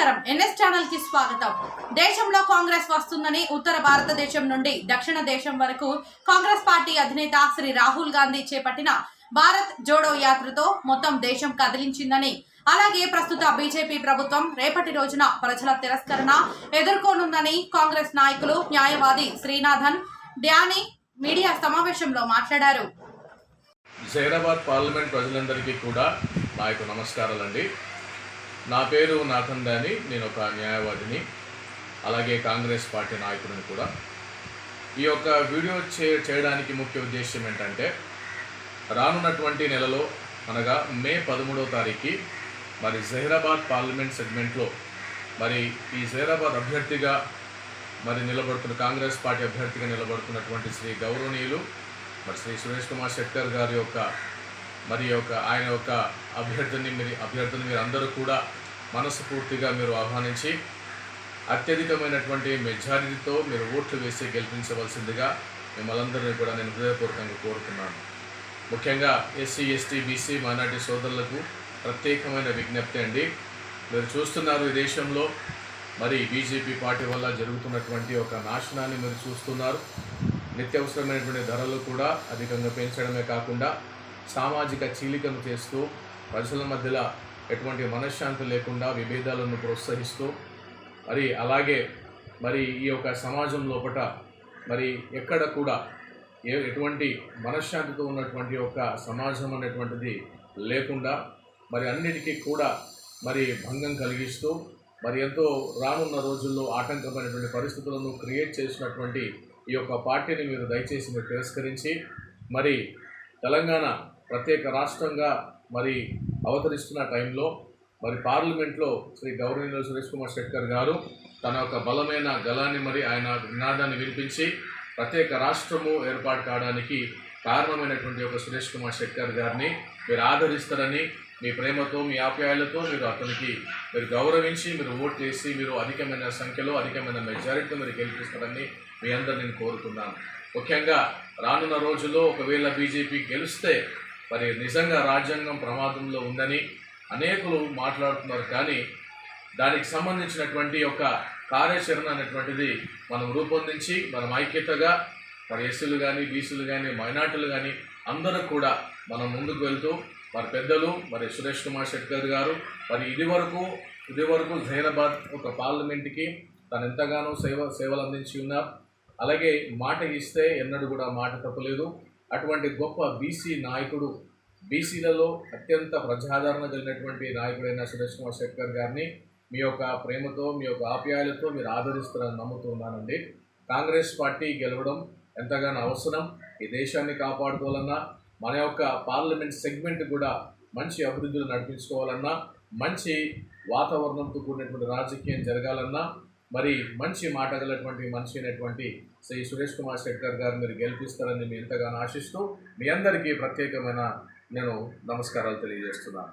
నమస్కారం. ఎన్ఎస్ ఛానల్కి స్వాగతం. దేశంలో కాంగ్రెస్ వస్తుందని ఉత్తర భారతదేశం నుండి దక్షిణ దేశం వరకు కాంగ్రెస్ పార్టీ అధినేత శ్రీ రాహుల్ గాంధీ చేపట్టిన భారత్ జోడో యాత్రతో మొత్తం దేశం కదిలించిందని అలాగే ప్రస్తుత బీజేపీ ప్రభుత్వం రేపటి రోజున ప్రజల తిరస్కరణ ఎదుర్కోనుందని కాంగ్రెస్ నాయకులు న్యాయవాది శ్రీనాథన్ డ్యానీ మీడియా సమావేశంలో మాట్లాడారు. జైరాబాద్ పార్లమెంట్ ప్రజలందరికీ కూడా నా యొక్క నమస్కారాలండి. నా పేరు నాథన్ దాని నేను ఒక న్యాయవాదిని అలాగే కాంగ్రెస్ పార్టీ నాయకుడిని కూడా. ఈ యొక్క వీడియో చే చేయడానికి ముఖ్య ఉద్దేశం ఏంటంటే రానున్నటువంటి నెలలో అనగా మే పదమూడవ తారీఖు మరి జహీరాబాద్ పార్లమెంట్ సెగ్మెంట్లో మరి ఈ జహీరాబాద్ అభ్యర్థిగా మరి నిలబడుతున్న కాంగ్రెస్ పార్టీ అభ్యర్థిగా నిలబడుతున్నటువంటి శ్రీ గౌరవనీయులు మరి శ్రీ సురేష్ కుమార్ శెట్టర్ గారి యొక్క మరి యొక్క ఆయన యొక్క అభ్యర్థిని మీరు అభ్యర్థిని మీరు అందరూ కూడా మనస్ఫూర్తిగా మీరు ఆహ్వానించి అత్యధికమైనటువంటి మెజారిటీతో మీరు ఓట్లు వేసి గెలిపించవలసిందిగా మిమ్మల్ందరినీ కూడా నేను హృదయపూర్వకంగా కోరుతున్నాను. ముఖ్యంగా ఎస్సీ ఎస్టీ బీసీ మైనార్టీ సోదరులకు ప్రత్యేకమైన విజ్ఞప్తి అండి. మీరు చూస్తున్నారు ఈ దేశంలో మరి బీజేపీ పార్టీ వల్ల జరుగుతున్నటువంటి ఒక నాశనాన్ని మీరు చూస్తున్నారు. నిత్యవసరమైనటువంటి ధరలు కూడా అధికంగా పెంచడమే కాకుండా సామాజిక చీలికను చేస్తూ ప్రజల మధ్యలో ఎటువంటి మనశ్శాంతి లేకుండా విభేదాలను ప్రోత్సహిస్తూ మరి అలాగే మరి ఈ యొక్క సమాజం లోపట మరి ఎక్కడ కూడా ఏ ఎటువంటి మనశ్శాంతితో ఉన్నటువంటి ఒక సమాజం అనేటువంటిది లేకుండా మరి అన్నిటికీ కూడా మరి భంగం కలిగిస్తూ మరి ఎంతో రానున్న రోజుల్లో ఆటంకమైనటువంటి పరిస్థితులను క్రియేట్ చేసినటువంటి ఈ యొక్క పార్టీని మీరు దయచేసి మీరు తిరస్కరించి మరి తెలంగాణ ప్రత్యేక రాష్ట్రంగా మరి అవతరిస్తున్న టైంలో మరి పార్లమెంట్లో శ్రీ గౌరవనీయులు సురేష్ కుమార్ శెట్కర్ గారు తన యొక్క బలమైన గలాన్ని మరి ఆయన నినాదాన్ని వినిపించి ప్రత్యేక రాష్ట్రము ఏర్పాటు కావడానికి కారణమైనటువంటి ఒక సురేష్ కుమార్ శెట్కర్ గారిని మీరు ఆదరిస్తారని మీ ప్రేమతో మీ ఆప్యాయాలతో మీరు అతనికి మీరు గౌరవించి మీరు ఓట్ చేసి మీరు అధికమైన సంఖ్యలో అధికమైన మెజారిటీతో మీరు గెలిపిస్తారని మీ అందరు నేను కోరుతున్నాను. ముఖ్యంగా రానున్న రోజుల్లో ఒకవేళ బీజేపీ గెలిస్తే మరి నిజంగా రాజ్యాంగం ప్రమాదంలో ఉందని అనేకులు మాట్లాడుతున్నారు. కానీ దానికి సంబంధించినటువంటి ఒక కార్యాచరణ అనేటువంటిది మనం రూపొందించి మనం ఐక్యతగా మరి ఎస్సీలు కానీ బీసీలు కానీ మైనార్టీలు కానీ అందరూ కూడా మనం ముందుకు వెళ్తూ మరి పెద్దలు మరి సురేష్ కుమార్ శెట్కర్ గారు మరి ఇది వరకు ఇది వరకు జైరాబాద్ ఒక పార్లమెంట్కి తను ఎంతగానో సేవ సేవలు అందించి ఉన్నారు. అలాగే మాట ఇస్తే ఎన్నడూ కూడా మాట తప్పలేదు. అటువంటి గొప్ప బీసీ నాయకుడు బీసీలలో అత్యంత ప్రజాదరణ కలిగినటువంటి నాయకుడైన సురేష్ కుమార్ శెట్కర్ గారిని మీ యొక్క ప్రేమతో మీ యొక్క ఆప్యాయాలతో మీరు ఆదరిస్తారని నమ్ముతున్నానండి. కాంగ్రెస్ పార్టీ గెలవడం ఎంతగానో అవసరం. ఈ దేశాన్ని కాపాడుకోవాలన్నా మన యొక్క పార్లమెంట్ సెగ్మెంట్ కూడా మంచి అభివృద్ధిని నడిపించుకోవాలన్నా మంచి వాతావరణంతో కూడినటువంటి రాజకీయం జరగాలన్నా మరి మంచి మాట గలటువంటి మనిషి అయినటువంటి శ్రీ సురేష్ కుమార్ శెట్టర్ గారు మీరు గెలిపిస్తారని మీ ఎంతగానో ఆశిస్తూ మీ అందరికీ ప్రత్యేకమైన నేను నమస్కారాలు తెలియజేస్తున్నాను.